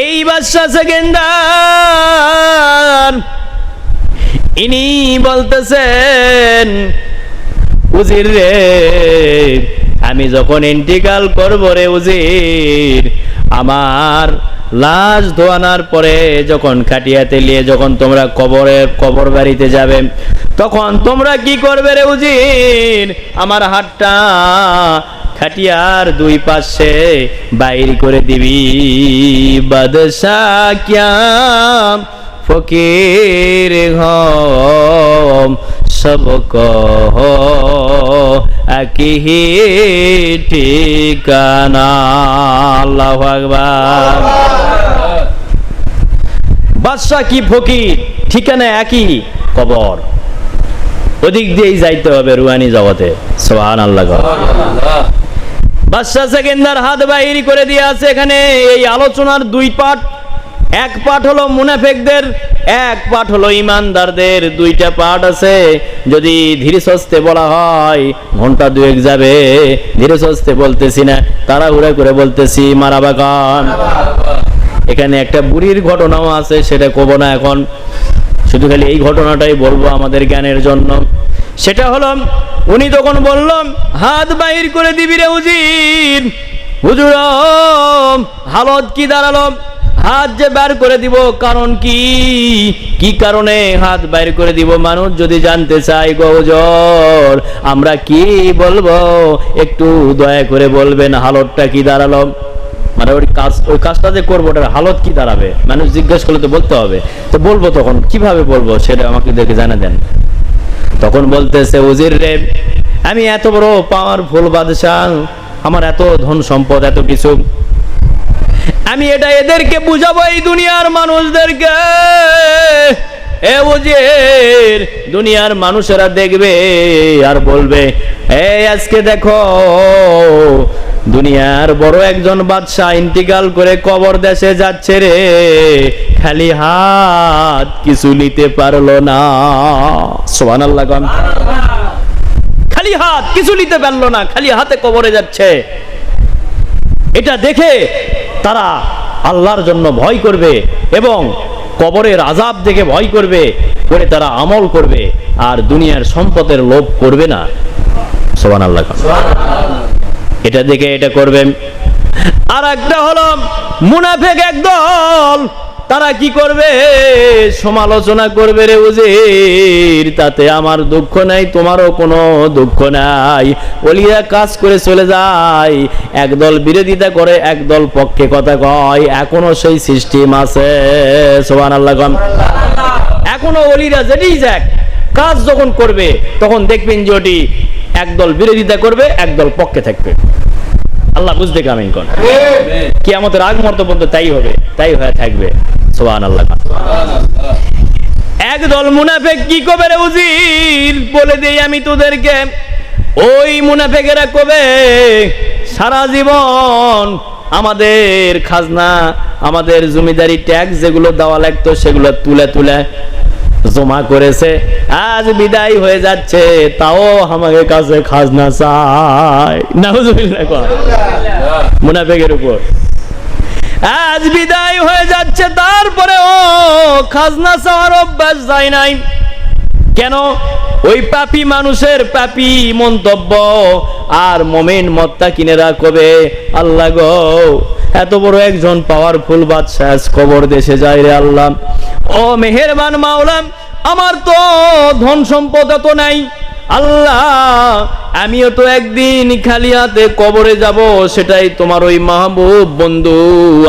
এই বাদশা সেকেন্ডার ইনি বলতেছেন, উজির রে, আমি যখন ইন্টিকাল করব রে উজির, আমার লাশ ধোয়ানোর পরে যখন খাটিয়াতে নিয়ে যখন তোমরা কবরের কবর বাড়িতে যাবে, তখন তোমরা কি করবে রে উজির? আমার হাতটা খাটিয়ার দুই পাশে বাইর করে দিবি। বাদশাহ কিয়া ফকির হম, সব কহ একই ঠিকানা। আল্লাহ আকবার। বাদশাহ কি ফকির? ঠিকানা একই কবর। ওদিক দিয়েই যাইতে হবে রুহানি জগতে। সোহান আল্লাহ বাদশাহ সেকেন্দার হাত বাহির করে দিয়ে আছে এখানে। এই আলোচনার দুই পাঠ, এক পাঠ হলো মুনাফেকদের, এক পাঠ হলো ইমানদারদের। দুইটা পাঠ আছে, যদি ধীরে সস্তে বলা হয়, ঘণ্টা দুয়েক যাবে। ধীরে সস্তে বলতেছি না, তাড়াহুড়া করে বলতেছি, মারাবা খান। এখানে একটা বুড়ির ঘটনাও আছে, সেটা কব না এখন। শুধু খালি এই ঘটনাটাই বলব আমাদের জ্ঞানের জন্য। সেটা হলো, উনি তখন বললাম, হাত বাহির করে দিবি রে উজির। হুজুর হালত কি দাঁড়াল? হাত যে বের করে দিব, কারণ কি? কি কারণে হাত বাইর করে দিব? মানুষ যদি জানতে চাই গৌজর আমরা কি বলব? একটু দয়া করে বলবেন, হালতটা কি দাঁড়াল? মানে ওই কাজ, ওই কাজটা যে করব, ওটার হালত কি দাঁড়াবে? মানুষ জিজ্ঞেস করলে তো বলতে হবে। তো বলব তখন, কীভাবে বলব? সেটা আমাকে দেখে জানা দেন। তখন বলতেছে, উজির রে, আমি এত বড় পাওয়ার ফুল বাদশাহ, আমার এত ধন সম্পদ, এত কিছু। আমি এটা এদেরকে বুঝাবো, এই দুনিয়ার মানুষদেরকে। এ দুনিয়ার মানুষেরা দেখবে আর বলবে, এই আজকে দেখো দুনিয়ার বড় একজন বাদশাহ ইন্তিকাল করে কবর দেশে যাচ্ছে রে। খালি হাত কিছু নিতে পারল না। সোহান আল্লাহ খালি হাত কিছু নিতে পারল না, খালি হাতে কবরে যাচ্ছে। এটা দেখে তারা আল্লাহর জন্য ভয় করবে এবং কবরের আজাব দেখে ভয় করবে, করে তারা আমল করবে, আর দুনিয়ার সম্পদের লোভ করবে না। সোহান আল্লাহ এটা দেখে এটা করবেন আর একটা হলো, মুনাফেক একদল, তারা কি করবে? সমালোচনা করবে রে উজির, তাতে আমার দুঃখ নাই, তোমারও কোনো দুঃখ নাই। ওলিয়া কাজ করে চলে যায়, একদল বিরোধিতা করে, একদল পক্ষে কথা কয়। এখনও সেই সিস্টেম আছে সোহান আল্লাহ এখনও অলিরা যেতেই যাক, কাজ যখন করবে, তখন দেখবেন যে ওটি একদল বিরোধিতা করবে, একদল পক্ষে থাকবে। আল্লাহ বুঝতে কামিন কর কি আমাদের আগ মর্ত পর্যন্ত তাই হবে, তাই হয়ে থাকবে। সোহান আল্লাহ একদল মুনাফেক কি কবে রে উজির? বলে দেই আমি তোদেরকে, ওই মুনাফেকেরা কবে সারা জীবন আমাদের খাজনা, আমাদের জমিদারি ট্যাক্স যেগুলো দেওয়া লাগতো সেগুলো তুলে তুলে জমা করেছে, আজ বিদায় হয়ে যাচ্ছে, তাও আমাদের কাছে খাজনা চাই। মুনাফেকের উপর। আজ বিদায় হয়ে যাচ্ছে তারপরে ও খাজনা চাওয়ার অভ্যাস যায় নাই। কেন? ওই পাপি মানুষের পাপি মন্তব্য আর মমিন মত্তা কিনে রাখবে। আল্লাহ গো, এত বড় একজন পাওয়ারফুল বাদশাহ কবর দেশে যায় রে আল্লাহ। ও মেহেরবান মাওলাম আমার তো ধন সম্পদ এত নাই। আল্লাহ, আমিও তো একদিন খালি হাতে কবরে যাব, সেটাই তোমার ওই মাহবুব বন্ধু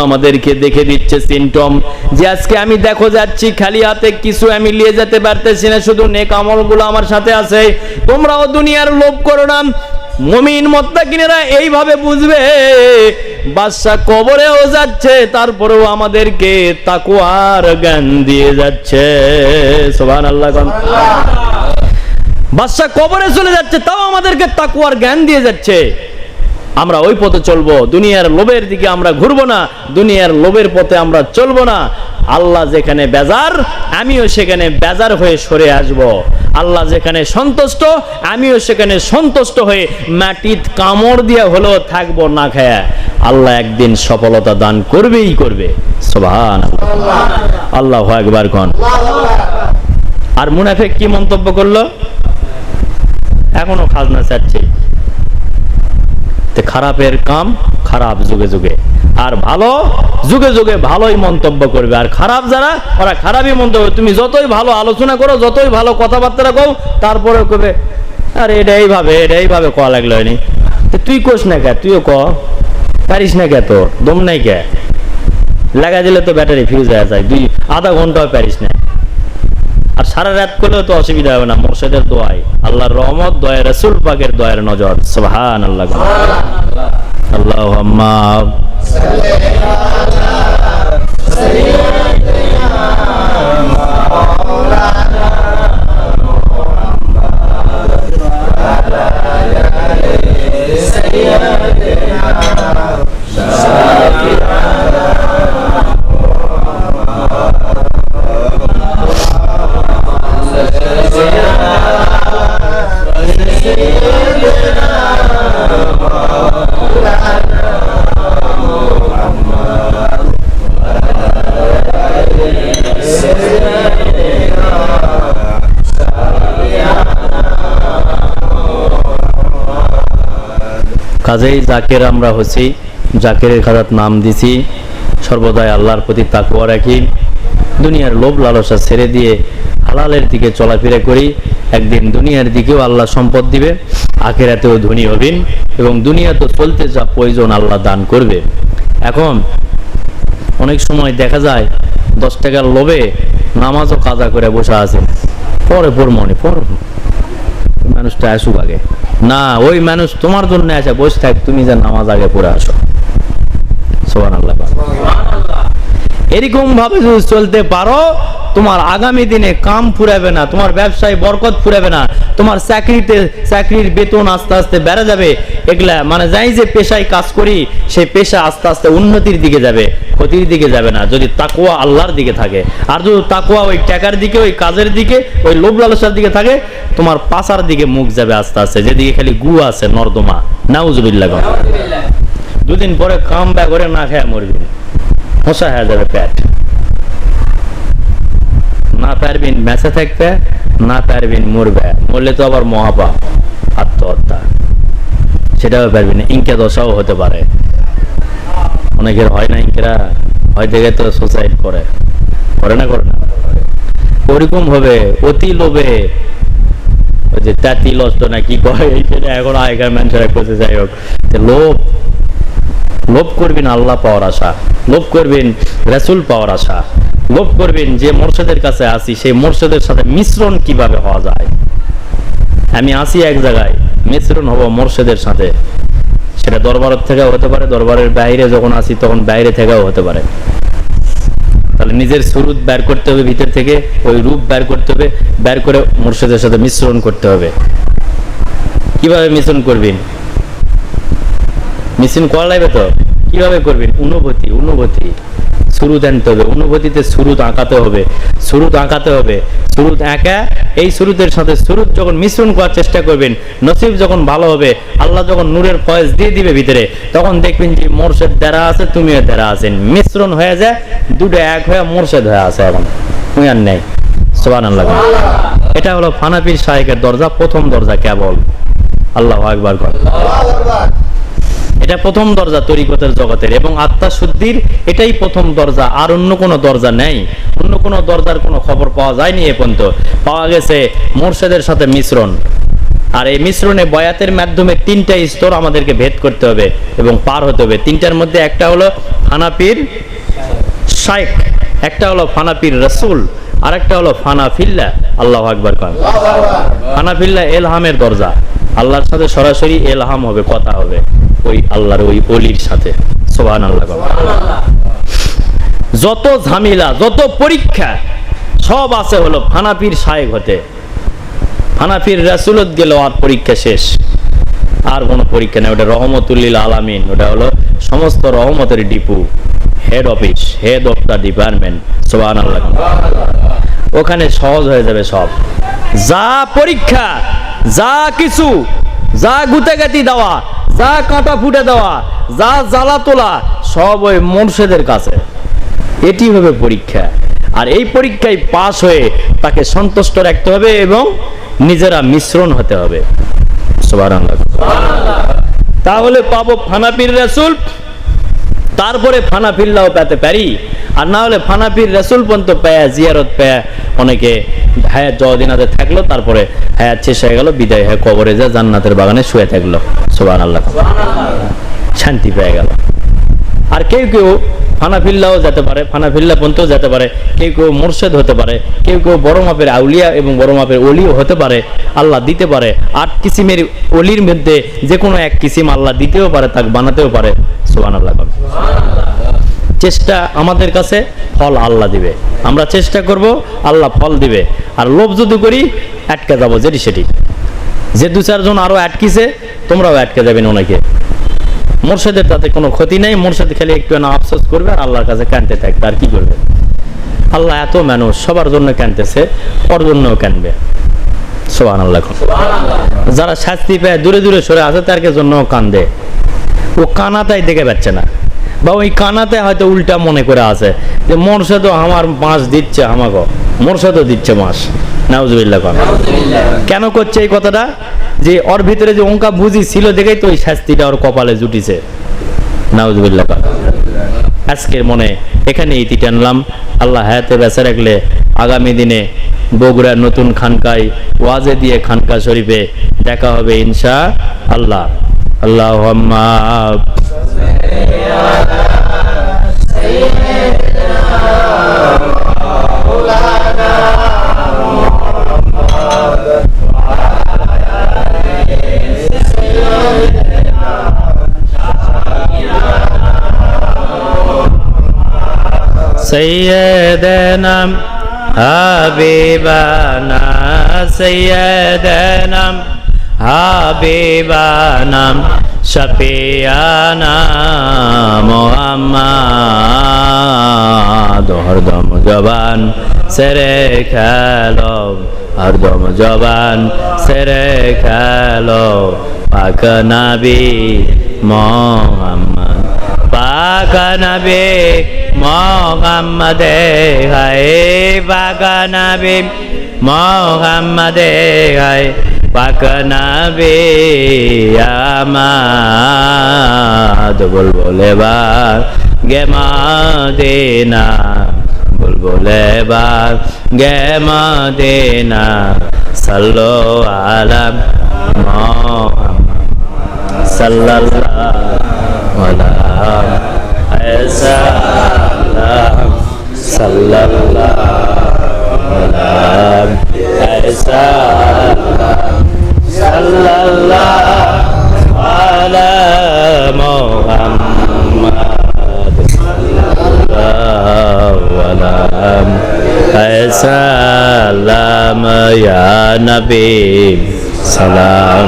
আমাদেরকে দেখে দিচ্ছে সিনটম যে আজকে আমি দেখো যাচ্ছি, খালি হাতে কিছু আমি নিয়ে যেতে পারতেছি না, শুধু নেক আমলগুলো আমার সাথে আছে। তোমরাও দুনিয়ার লোভ করো না। মমিন মত্তাকিনেরা এইভাবে বুঝবে বাদশা কবরেও যাচ্ছে তারপরেও আমাদেরকে তাকুয়ার জ্ঞান দিয়ে যাচ্ছে। সোহান আল্লাহ বাদশা কবরে চলে যাচ্ছে তাও আমাদেরকে তাকুয়ার জ্ঞান দিয়ে যাচ্ছে। আমরা ওই পথে চলবো, দুনিয়ার লোভের দিকে আমরা ঘুরবো না, দুনিয়ার লোভের পথে আমরা চলবো না। আল্লাহ যেখানে বেজার, আমিও সেখানে বেজার হয়ে সরে আসব। আল্লাহ যেখানে সন্তুষ্ট, আমিও সেখানে সন্তুষ্ট হয়ে মাটিত কামড় দিয়া হলেও থাকব না খায়া। আল্লাহ একদিন সফলতা দান করবেই করবে। সোভান আল্লাহ একবার কন। আর মুনাফেক কি মন্তব্য করল? এখনও খাজনা চাচ্ছে খারাপের কাম খারাপ যুগে যুগে। আর ভালো যুগে যুগে ভালোই মন্তব্য করবে। আর খারাপ যারা, ওরা খারাপই মন্তব্য তুমি যতই ভালো আলোচনা করো, যতই ভালো কথাবার্তা কও তারপরে কবে, আরে এটা এইভাবে এটা এইভাবে কয়া লাগল নি তুই কোস না কে? তুইও ক। পারিস না কে তোর? দম নাই কে? লাগা দিলে তো ব্যাটারি ফিউজ হয়ে যায়। দুই, আধা ঘন্টাও পারিস না। আর সারা রাত করলেও তো অসুবিধা হবে না। মোর্শেদের দোয়াই। আল্লাহর রহমত দয়া রসুল, পাকের দয়ের নজর। সুবহান আল্লাহ আল্লাহ কাজেই জাকের আমরা হচ্ছি। জাকেরের খাজাত নাম দিছি। সর্বদাই আল্লাহর প্রতি তাকুয়া রাখি। দুনিয়ার লোভ লালসা ছেড়ে দিয়ে হালালের দিকে চলাফেরা করি। একদিন দুনিয়ার দিকেও আল্লাহ সম্পদ দিবে। আখেরাতেও ধনী হবেন এবং দুনিয়া তো চলতে যা প্রয়োজন আল্লাহ দান করবে। এখন অনেক সময় দেখা যায়, দশ টাকার লোভে নামাজও কাজা করে বসে আছে। পরে পর মনে পর মানুষটা আসুক আগে। না ওই মানুষ তোমার জন্য আসে বসে থাক তুমি যে নামাজ আগে পড়ে আসো। সোহান আল্লাহ এরকম ভাবে যদি চলতে পারো তোমার আগামী দিনে কাম ফুরাবে না, তোমার ব্যবসায় বরকত ফুরাবে না, তোমার চাকরিতে, চাকরির বেতন আস্তে আস্তে বেড়ে যাবে, এগুলা মানে যাই যে পেশায় কাজ করি সেই পেশা আস্তে আস্তে উন্নতির দিকে যাবে, ক্ষতির দিকে যাবে না, যদি তাকুয়া আল্লাহর দিকে থাকে। আর যদি তাকুয়া ওই টাকার দিকে, ওই কাজের দিকে, ওই লোভ লালসার দিকে থাকে, তোমার পাশার দিকে মুখ যাবে আস্তে আস্তে, যেদিকে খালি গু আছে, নর্দমা। নাউজুবিল্লাহ। দুদিন পরে কাম ব্যাগ করে না খেয়ে মরবি। হোসা হয়ে যাবে পেট। না পারবেন বেঁচে থাকবে, না পারবেন মরবে। মরলে তো আবার মহাপাপ, আত্মহত্যা। সেটাও পারবেন না, ইনকে দশাও হতে পারে। অনেকের হয় না ইনকেরা, হয় দেখে তো সুসাইড করে। করে না করে না। ওরকম হবে, অতি লোভে। ওই যে তাঁতি লস্ত না কি কয় এইটা এখন আগেকার মানুষেরা করতে যাই হোক। লোভ লোভ করবেন আল্লাহ পাওয়ার আশা। লোভ করবেন, রাসূল পাওয়ার আশা। লোভ করবেন যে মোর্শেদের কাছে আসি সেই মোর্শেদের সাথে মিশ্রণ কীভাবে হওয়া যায়? আমি আসি এক জায়গায়, মিশ্রণ হব মোর্শেদের সাথে। সেটা দরবারের থেকেও হতে পারে, দরবারের বাইরে যখন আসি তখন বাইরে থেকেও হতে পারে। তাহলে নিজের সুরুত বের করতে হবে ভিতর থেকে, ওই রূপ বের করতে হবে, বের করে মোর্শেদের সাথে মিশ্রণ করতে হবে। কীভাবে মিশ্রণ করবেন? মিশ্রণ করা লাগবে তো? কীভাবে করবেন? অনুভূতি অনুভূতি। শুরুত আনতে হবে, অনুভূতিতে শুরুত আঁকাতে হবে শুরুত আঁকাতে হবে শুরুত আঁকা, এই শুরুতের সাথে শুরুত যখন মিশ্রণ করার চেষ্টা করবেন, নসিব যখন ভালো হবে, আল্লাহ যখন নূরের ফয়েজ দিয়ে দিবে ভিতরে, তখন দেখবেন যে মোর্শেদ দ্বারা আছে, তুমিও দ্বারা আছেন। মিশ্রণ হয়ে যায়, দুটো এক হয়ে মোর্শেদ হয়ে আছে এখন। তুই আর নেই। সোবান আল্লাহ এটা হলো ফানাপির শাহেকের দরজা, প্রথম দরজা কেবল। আল্লাহ একবার কর। এটা প্রথম দরজা তরিকতের জগতের, এবং আত্মা শুদ্ধির এটাই প্রথম দরজা, আর অন্য কোনো দরজা নেই। অন্য কোনো দরজার কোনো খবর পাওয়া যায়নি এ পর্যন্ত। পাওয়া গেছে মোর্শেদের সাথে মিশ্রণ। আর এই মিশ্রণে বয়াতের মাধ্যমে তিনটা স্তর আমাদেরকে ভেদ করতে হবে এবং পার হতে হবে। তিনটার মধ্যে একটা হলো ফানাপির শাইখ একটা হলো ফানাপির রসুল আর একটা হলো ফানাফিল্লা, আল্লাহ আকবর কন ফানাফিল্লা এলহামের দরজা। আল্লাহর সাথে সরাসরি এলহাম হবে, কথা হবে। ওই আল্লাহর ওই অলির সাথে। সোহান আল্লাহ যত ঝামেলা, যত পরীক্ষা, সব আছে হলো ফানাপির শায়েক হতে। হানাফির রাসুলত গেল আর পরীক্ষা শেষ। আর কোনো পরীক্ষা নেই। ওটা রহমতুল্লিল আলামিন। ওটা হলো সমস্ত রহমতের ডিপু। Head office head of the department সোহান আল্লাহ ওখানে সহজ হয়ে যাবে সব। যা পরীক্ষা, যা কিছু, যা গুতাগাতি দেওয়া, যা কাঁটা ফুটে দেওয়া, যা জ্বালা তোলা, সব ওই মোর্শেদের কাছে। এটি হবে পরীক্ষা। আর এই পরীক্ষায় পাশ হয়ে তাকে সন্তুষ্ট রাখতে হবে এবং নিজেরা মিশ্রণ হতে হবে। তাহলে পাবো ফানাপির রাসূল। তারপরে ফানাফিল্লাও পেতে পারি। আর না হলে ফানা ফানাফির রসুল পন্ত পেয়া জিয়ারত পেয়া অনেকে হায়াত জদিনাতে থাকল তারপরে হায়াত শেষ হয়ে গেল বিদায় হয়ে কবরে যা জান্নাতের বাগানে শুয়ে থাকল। সুবহানাল্লাহ। শান্তি পেয়ে গেল। আর কেউ কেউ ফানাফিল্লাও যেতে পারে ফানাফিল্লা পর্যন্তও যেতে পারে। কেউ কেউ মোর্শেদ হতে পারে, কেউ কেউ বড় মাপের আউলিয়া এবং বড় মাপের অলিও হতে পারে, আল্লাহ দিতে পারে। আট কিসিমের অলির মধ্যে যে কোনো এক কিসিম আল্লাহ দিতেও পারে, তাকে বানাতেও পারে। সুবান আল্লাহ চেষ্টা আমাদের কাছে, ফল আল্লাহ দিবে। আমরা চেষ্টা করব, আল্লাহ ফল দিবে। আর লোভ যদি করি, আটকে যাব, যেটি সেটি। যে দু চারজন আরও আটকিছে, তোমরাও আটকে যাবেন ওনাকে মোর্শেদের তাতে কোনো ক্ষতি নেই। মোর্শেদ খেলে একটু না আফসোস করবে আর আল্লাহর কাছে কানতে থাকবে। আর কি করবে? আল্লাহ এত মানুষ, সবার জন্য কানতেছে ওর জন্যও কানবে সোহান আল্লাহ যারা শাস্তি পায়, দূরে দূরে সরে আছে তার জন্য কান্দে। ও কানাতাই দেখে পাচ্ছে না। বা ওই কানাতে হয়তো উল্টা মনে করে আছে যে মোর্শেদও আমার মাস দিচ্ছে আমাকে মোর্শেদও দিচ্ছে মাস। নাউজুবিল্লাহ খান কেন করছে এই কথাটা? যে ওর ভিতরে যে অঙ্কা বুঝি ছিল দেখেই তো ওই শাস্তিটা ওর কপালে জুটিছে। নাউজুবিল্লাহ খান আজকের মনে এখানে ইতি টানলাম। আল্লাহ হায়াতে বেঁচে রাখলে আগামী দিনে বগুড়ার নতুন খানকায় ওয়াজে দিয়ে খানকা শরীফে দেখা হবে ইনশা আল্লাহ। اللهم سيدنا حبيبنا سيدنا হাবিবানাম শপিয়ানাম মোহাম্মদ। হরদম জবান, সেরে খেলো। হরদম জবান, সেরে খেলো। পাক নাবি মোহাম্মদ, পাক নাবি মোহাম্মদে, হায় পাক নাবি মোহাম্মদে, হায় পাক নবী আমাদ, বুলবুলে বার গে মাদিনা বুলবুলে বার গে মাদিনা সাল্লো আলাম সাল্লাল্লাহু আলাইহি সাল্লাল্লাহু আলাইহি সাল্লাম সাল্লাল্লাহু আলা মুহাম্মদ সাল্লাল্লাহু আলাইহি সাল্লাম ইয়া নবী সালাম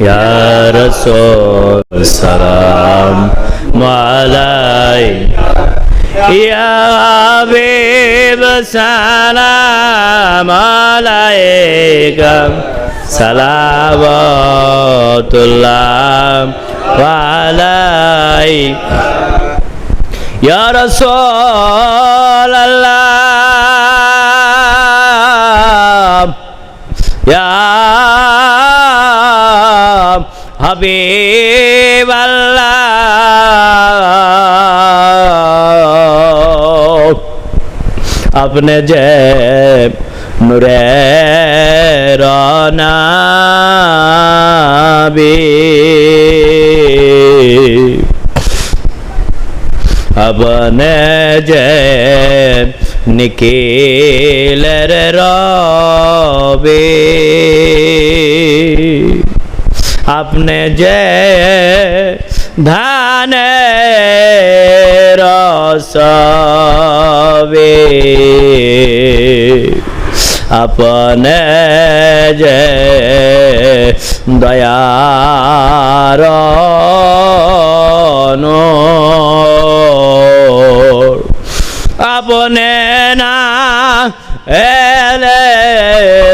يا رسول سلام عليك يا حبيب سلام عليك صلوات الله وعليك يا رسول الله يا حبيب الله আপনি যে নুরে রনাবি আপনি যে নিখিলের রবে আপনি যে ধানে রসবে আপনে যে দয়ার। আপনে না এলে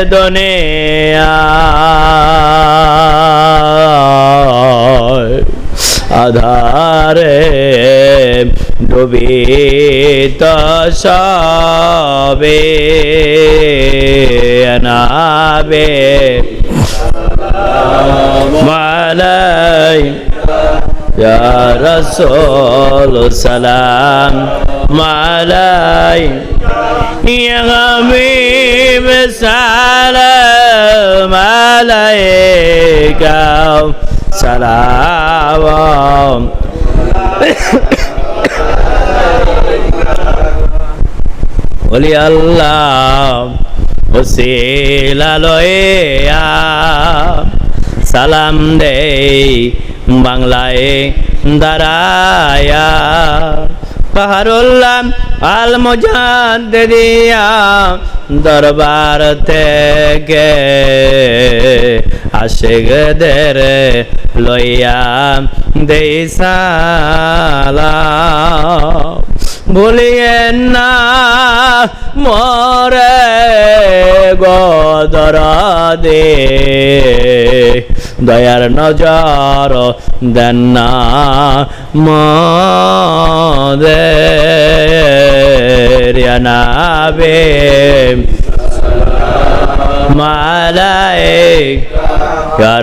দুনিয়ায় আধারে ডুবিত সবে নাবে মালাই রসল সালাম। মালাই সালাম। মালাই গাও সালাম। বলি আল্লাহ ওসিলালয়ে সালাম দেই বাংলায় দাঁড়ায়া। পাহাড়ুল্লাহ আল মুজাদ্দিদিয়া দরবার থেকে আশেগদের লইয়া দেই সালাম। ভুলিয়েন মরে গদর দে দয়ার নজর দেন না মদে। মালায়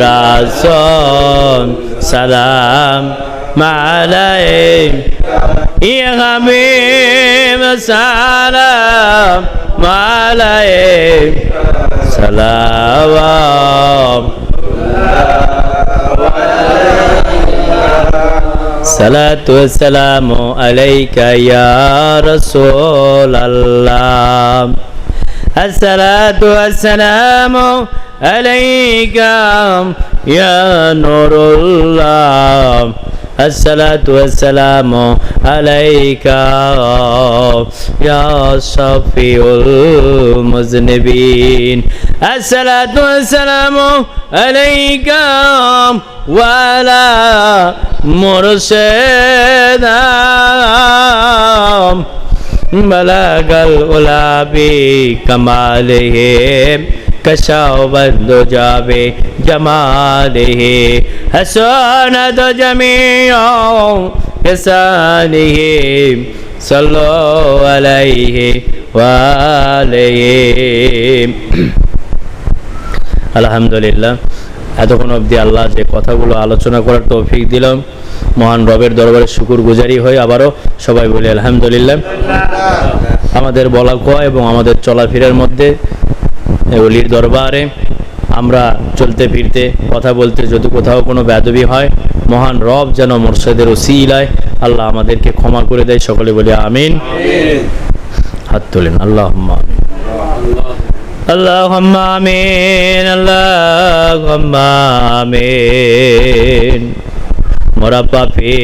রাসন সালাম। মালায় يا حبيب سلام عليك سلام صلاة والسلام عليك يا رسول الله الصلاة والسلام عليك يا نور الله الصلاة والسلام عليك يا شفيع المذنبين الصلاة والسلام عليك وعلى مرشدنا بلغ الأولى بكماله كشف الدجى بجماله حسنت جميع لسانه صلوا عليه وآله আলহামদুলিল্লাহ এতক্ষণ অবধি আল্লাহ যে কথাগুলো আলোচনা করার তৌফিক দিলাম মহান রবের দরবারে শুকুর গুজারি হয়ে আবারও সবাই বলি আলহামদুলিল্লাহ আমাদের বলা কোয়া এবং আমাদের চলাফেরার মধ্যে এ অলির দরবারে আমরা চলতে ফিরতে কথা বলতে যদি কোথাও কোনো ব্যাধবি হয় মহান রব যেন মোর্শেদের ওসিলায় আল্লাহ আমাদেরকে ক্ষমা করে দেয় সকলে বলি আমিন হাত তোলেন আল্লাহ আমিন اللهم آمين اللهم آمين মোরা পাপি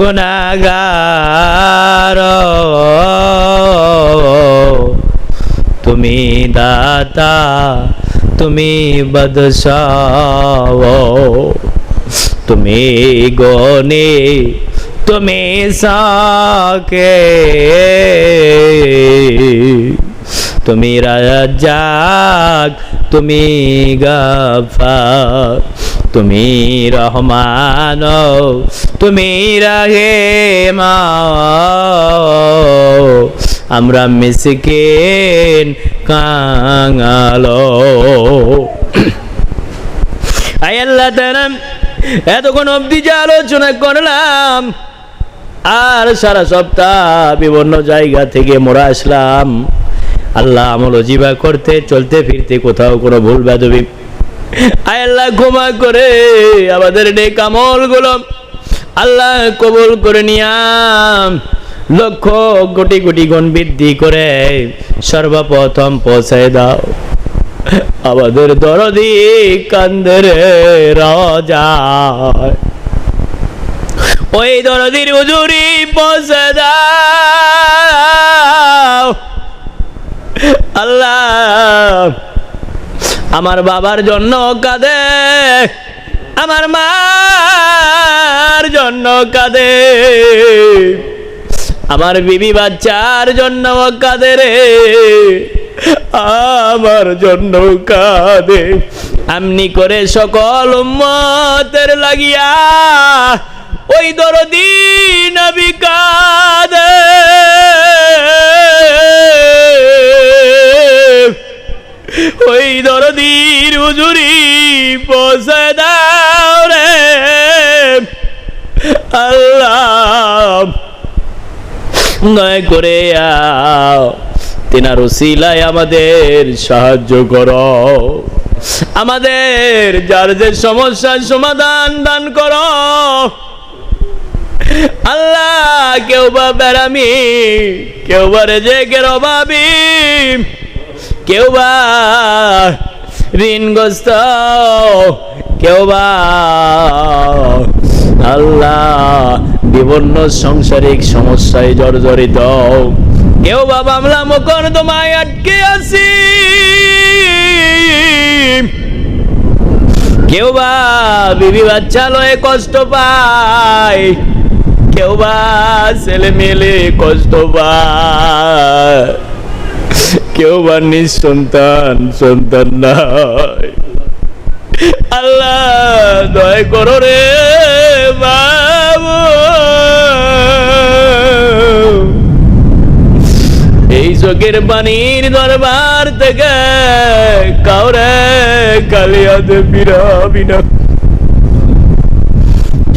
গুনাগার তুমি দাতা, তুমি বদশাও তুমি গনে তুমি সাকে, তুমি রাজাক তুমি গাফার, তুমি রহমান, তুমি রাহেমা আমরা মিসকিন কাঙালো। আয় আল্লাহ এতক্ষণ অবধি যে আলোচনা করলাম, আর সারা সপ্তাহ বিভিন্ন জায়গা থেকে মোরা আসলাম। আল্লাহ আমল জিবা করতে, চলতে ফিরতে কোথাও কোনো ভুল বেদবি। আয় আল্লাহ ক্ষমা করে আমাদের নেক আমলগুলো আল্লাহ কবুল করে নিয়াম। লক্ষ কোটি কোটি গুণ বৃদ্ধি করে সর্বপ্রথম পৌঁছায় দাও। আমাদের দরদি কান্দের রাজা। ওই দরদির উজুরি পৌঁছে দাও। আল্লাহ, আমার বাবার জন্য কাঁদে, আমার মার জন্য কাঁদে। আমার বিবি বাচ্চার জন্য কাঁদে রে। আমার জন্য কাঁদে। আমনি করে সকল উম্মতের লাগিয়া ওই দরদি নবী কাঁদে। ওই দরদির উজুরি পৌঁছে দাও রে। আল্লাহ দয়া করে তিনার উসিলায় আমাদের সাহায্য করো। আমাদের যার যে সমস্যার সমাধান দান করো। আল্লাহ কেউ বা বেড়ামি, কেউ বা রেজেকের অভাবী, কেউ বা ঋণগ্রস্ত, কেউ বা আল্লাহ বিভিন্ন সাংসারিক সমস্যায় জর্জরিত। কেউ বা মামলা তোমায় আটকে আছি। কেউ বা বিবি বাচ্চা লয়ে কষ্ট পায়। কেউ বা ছেলে মেলে কষ্ট পায়। কেউ বা নিঃসন্তান, সন্তান নাই। আল্লাহ, দয় করো রে বাবু। এই চোখের পানির দরবার থেকে কাউরে কালিয়াতে না।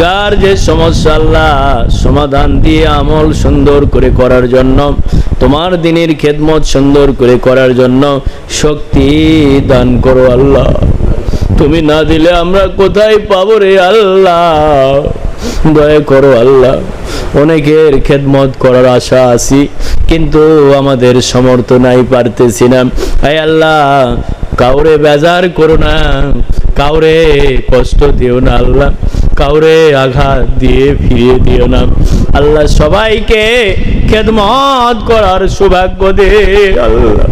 যার যে সমস্যা আল্লাহ সমাধান দিয়ে আমল সুন্দর করে করার জন্য, তোমার দিনের খেদমত সুন্দর করে করার জন্য শক্তি দান করো আল্লাহ। তুমি না দিলে আমরা কোথায় পাবো রে আল্লাহ? দয়া করো আল্লাহ। অনেকের খেদমত করার আশা আছি, কিন্তু আমাদের সমর্থ নাই, পারতেছি না। আই আল্লাহ, কাউরে বেজার করো না, কাউরে কষ্ট দিও না আল্লাহ, কাউরে আঘাত দিয়ে ফিরিয়ে দিও না। আল্লাহ সবাইকে খেদমত করার সৌভাগ্য দে আল্লাহ।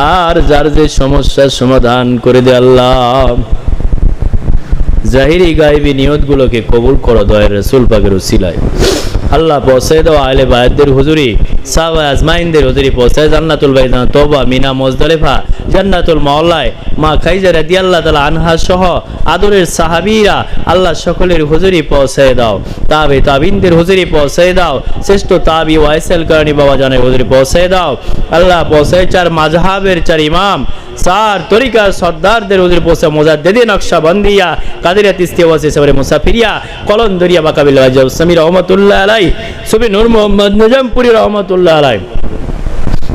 আর যার যে সমস্যার সমাধান করে দে আল্লাহ। জাহিরি গাইবি নিয়তগুলোকে কবুল করো দয়ের রসুল পাকের উসিলায় আল্লাহ পসাই দাও আলে বায়দের হুজুরি সাবা আজমাইনদের হুজুরি পসাই জান্নাতুল বাইদান তোবা মিনা, মজদালেফা জান্নাতুল মাওলায় মা খাইজা রাদি আল্লাহ তালা আনহা সহ আদরের সাহাবীরা আল্লাহ সকলের হুজুরি পৌঁছে দাও। তাবে তাবিনদের হুজুরি পৌঁছে দাও। শ্রেষ্ঠ তাবি ওয়াইসেল কারণী বাবা জানের হুজুরি পৌঁছে দাও। আল্লাহ পৌঁছে চার মাঝহাবের চার ইমাম। সার তরিকার সর্দারদের হুজুর পৌঁছে মোজাদ্দেদি নকশা বন্দিয়া কাদিরা, তিস্তি, ওয়াসি, সবরে, মুসাফিরিয়া কলন্দরিয়া বাকাবিল, ওয়াজাব, সামির রহমতুল্লাহ আলাই সুবি নূর মোহাম্মদ, নিজামপুরি রহমতুল্লাহ আলাই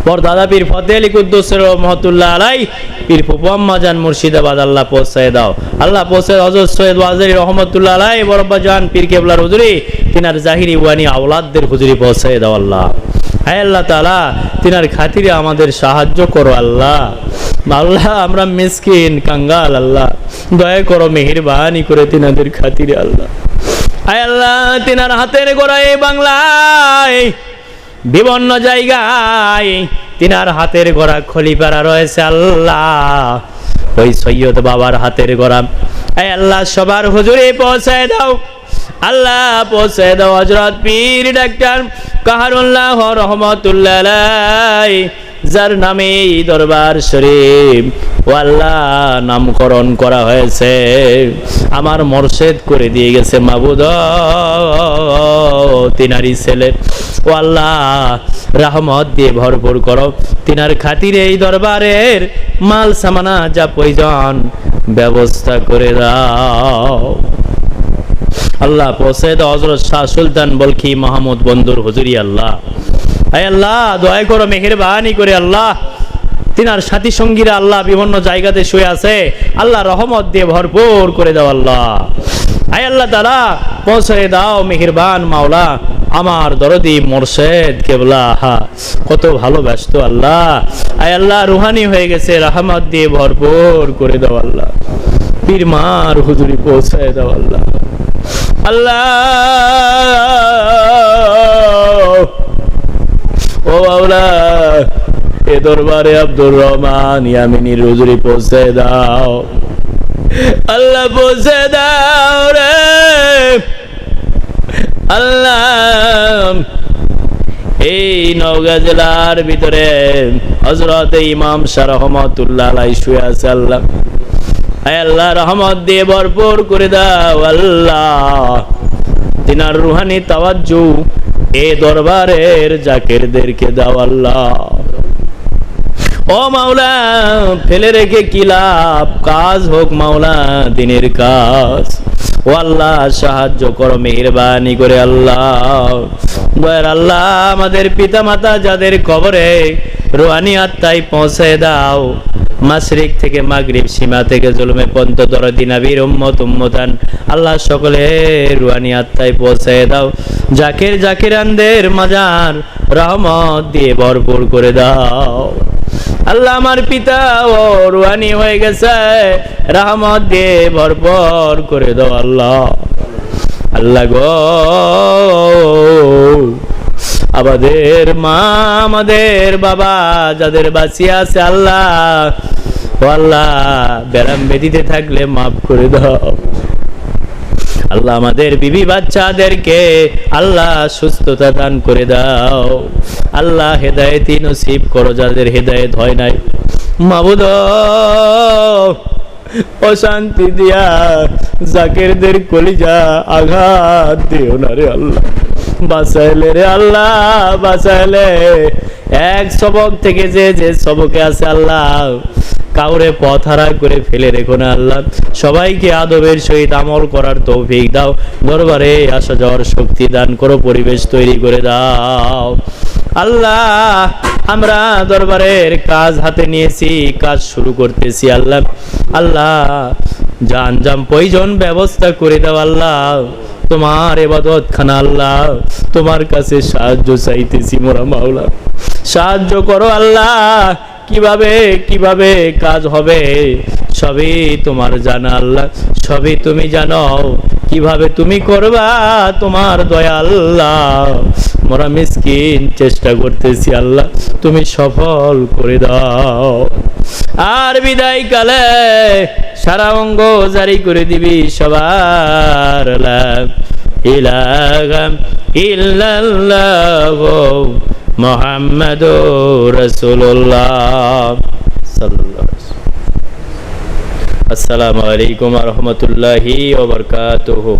পর দাদা পীর ফতে আলী কুদ্দুস রহমতুল্লাহ আলাই পীর ফুপুয়াম্মা জান মুর্শিদাবাদ, আল্লাহ পৌঁছায় দাও। আল্লাহ পৌঁছায় হজরত সৈয়দ ওয়াজারি রহমতুল্লাহ আলাই বরব্বা জান পীর কেবলার হুজুরি, তিনার জাহিরি ওয়ানি আওলাদদের হুজুরি পৌঁছায় দাও আল্লাহ। হায় আল্লাহ তালা তিনার খাতিরে আমাদের সাহায্য করো আল্লাহ। আল্লাহ, আমরা মিসকিন, কাঙ্গাল আল্লাহ। দয়া করো, মেহেরবানি করে তিনাদের খাতিরে আল্লাহ। আয় আল্লাহ, তিনার হাতের গোড়ায় বাংলায় বিভিন্ন জায়গায় তিনার হাতের গোড়া খলিপাড়া রয়েছে আল্লাহ। ওই সৈয়দ বাবার হাতের গোড়া। এই আল্লাহ সবার হুজুরে পৌঁছায় দাও। আল্লাহ পৌঁছে দাও হজরত পীর ডাক্তার কাহারুল্লাহ রহমতুল্লাহ যার নামে এই দরবার শরীফ, ও আল্লাহ নামকরণ করা হয়েছে। আমার মর্শেদ করে দিয়ে গেছে মাবুদ তিনারি ছেলে। ও আল্লাহ, রহমত দিয়ে ভরপুর করো। তিনার খাতিরে এই দরবারের মাল, সামানা, যা প্রয়োজন, ব্যবস্থা করে দাও। আল্লাহ পৌঁছে দাও হজরত শাহ সুলতান বলখি মাহমুদ বন্ধুর হুজুরি আল্লাহ। আল্লাহ, দয়া করো, মেহেরবানি করে আল্লাহ। তিনার সাথী সঙ্গীরা আল্লাহ বিভিন্ন জায়গাতে শুয়ে আছে। আল্লাহ রহমত দিয়ে ভরপুর করে দাও আল্লাহ। আয় আল্লাহ তারা পৌঁছে দাও মেহেরবান মাওলা। আমার দরদি মোরশেদ কেবলা, হা, কত ভালোবাসত আল্লাহ। আয় আল্লাহ, রুহানি হয়ে গেছে, রহমত দিয়ে ভরপুর করে দাও আল্লাহ। পীর মার হুজুরি পৌঁছায় দাও আল্লাহ। আল্লাহ! ও বাউলা এ দরবারে আব্দুর রহমান ইয়ামিনীর রুজুরি পৌঁছে দাও। আল্লাহ পৌঁছে দাও রে। আল্লাহ, এই নওগাঁ জেলার ভিতরে হজরত ইমাম শাহ রহমতুল্লাহ আলাই শুয়ে আছে আল্লাহ। আল্লাহ, রহমত দিয়ে ভরপুর করে দাও আল্লাহ। তিনার রুহানি তাওয়াজ্জু এ দরবারের জাকেরদেরকে দাও আল্লাহ। ও মাওলা, ফেলে রেখে কি লাভ? কাজ হোক মাওলা, দিনের কাজ। ও আল্লাহ, সাহায্য করো, মেহরবানি করে আল্লাহ। আল্লাহ, আমাদের পিতা মাতা যাদের কবরে রোহানি আত্মায় পৌঁছে দাও। মাসরিক থেকে মাগরিব সীমা থেকে জুলুমে পন্ত দরদি নাবির উম্মত উম্মতান। আল্লাহ সকলে রুহানি আত্মায় পৌঁছে দাও। জাকির জাকিরানদের মাজার রহমত দিয়ে ভরপুর করে দাও। আল্লাহ আমার পিতা ও রুহানি হয়ে গেছে, রহমত দিয়ে ভরপুর করে দাও আল্লাহ। আল্লাহ গো। আমাদের মা আমাদের বাবা, যাদের বাঁচিয়ে আছে আল্লাহ। আল্লাহ, ব্যারাম বেদিতে থাকলে মাফ করে দাও। আল্লাহ আমাদের বিবি বাচ্চাদেরকে আল্লাহ সুস্থতা দান করে দাও। আল্লাহ হেদায়েতি নসিব করো, যাদের হেদায়েত হয় নাই। মাবুদ অশান্তি দিয়া জাকেরদের কলিজা আঘাত দিও না রে আল্লাহ। বাঁচাইলে রে আল্লাহ, বাঁচাইলে। এক সবক থেকে যে যে সবকে আছে আল্লাহ কাউরে পথ হারা করে ফেলে রেখো না আল্লাহ। সবাইকে আদবের সহিত আমল করার তৌফিক দাও। দরবারে আসা যাওয়ার শক্তি দান করো, পরিবেশ তৈরি করে দাও। আল্লাহ, আমরা দরবারের কাজ হাতে নিয়েছি, কাজ শুরু করতেছি আল্লাহ। আল্লাহ জান জাম প্রয়োজন, ব্যবস্থা করে দাও আল্লাহ। তোমার এবাদত খানা আল্লাহ। তোমার কাছে সাহায্য চাইতেছি মোরা মাওলা। সাহায্য করো আল্লাহ। কীভাবে কীভাবে কাজ হবে? সবই তোমার জানা আল্লাহ, সবই তুমি জানো। কীভাবে তুমি করবা তোমার দয়া আল্লাহ? মোরা মিসকিন, চেষ্টা করতেছি আল্লাহ, তুমি সফল করে দাও। আর বিদায় কালে সারা অঙ্গ জারি করে দিবি সবার ইলাহা ইল্লাল্লাহ। আলাইহি ওয়াসাল্লাম। আসসালামু আলাইকুম রাহমাতুল্লাহি ওয়া বারাকাতুহু